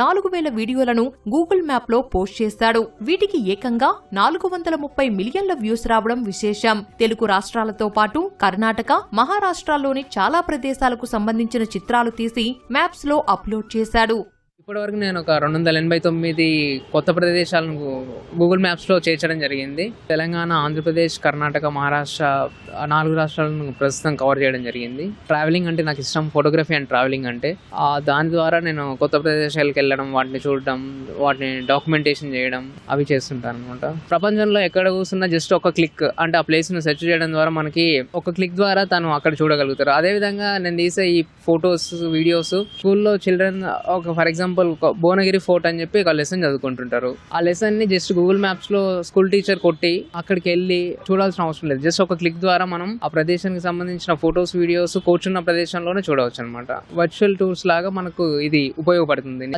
నాలుగు వేల వీడియోలను గూగుల్ మ్యాప్లో పోస్ట్ చేశాడు. వీటికి ఏకంగా నాలుగు వందల ముప్పై మిలియన్ల వ్యూస్ రావడం విశేషం. తెలుగు రాష్ట్రాలతో పాటు కర్ణాటక మహారాష్ట్రలోని చాలా ప్రదేశాలకు సంబంధించిన చిత్రాలు తీసి మ్యాప్స్లో అప్లోడ్ చేశాడు. ఇప్పటివరకు నేను ఒక రెండు వందల ఎనభై తొమ్మిది కొత్త ప్రదేశాలను గూగుల్ మ్యాప్స్లో చేర్చడం జరిగింది. తెలంగాణ ఆంధ్రప్రదేశ్ కర్ణాటక మహారాష్ట్ర నాలుగు రాష్ట్రాలను ప్రస్తుతం కవర్ చేయడం జరిగింది. ట్రావెలింగ్ అంటే నాకు ఇష్టం. ఫోటోగ్రఫీ అండ్ ట్రావెలింగ్ అంటే. దాని ద్వారా నేను కొత్త ప్రదేశాలకు వెళ్ళడం వాటిని చూడడం వాటిని డాక్యుమెంటేషన్ చేయడం అవి చేస్తుంటాను అనమాట ప్రపంచంలో ఎక్కడ కూర్చున్నా జస్ట్ ఒక క్లిక్ అంటే ఆ ప్లేస్ను సెర్చ్ చేయడం ద్వారా మనకి ఒక క్లిక్ ద్వారా తను అక్కడ చూడగలుగుతారు. అదేవిధంగా నేను తీసే ఈ ఫొటోస్ వీడియోస్ స్కూల్లో చిల్డ్రన్ ఒక ఫర్ ఎగ్జాంపుల్ భువనగిరి ఫోర్ట్ అని చెప్పి ఒక లెసన్ చదువుకుంటుంటారు. ఆ లెసన్ని జస్ట్ గూగుల్ మ్యాప్స్లో స్కూల్ టీచర్ కొట్టి అక్కడికి వెళ్ళి చూడాల్సిన అవసరం లేదు. జస్ట్ ఒక క్లిక్ ద్వారా మనం ఆ ప్రదేశానికి సంబంధించిన ఫొటోస్ వీడియోస్ కూర్చున్న ప్రదేశంలోనే చూడవచ్చు అనమాట వర్చువల్ టూర్స్ లాగా మనకు ఇది ఉపయోగపడుతుంది.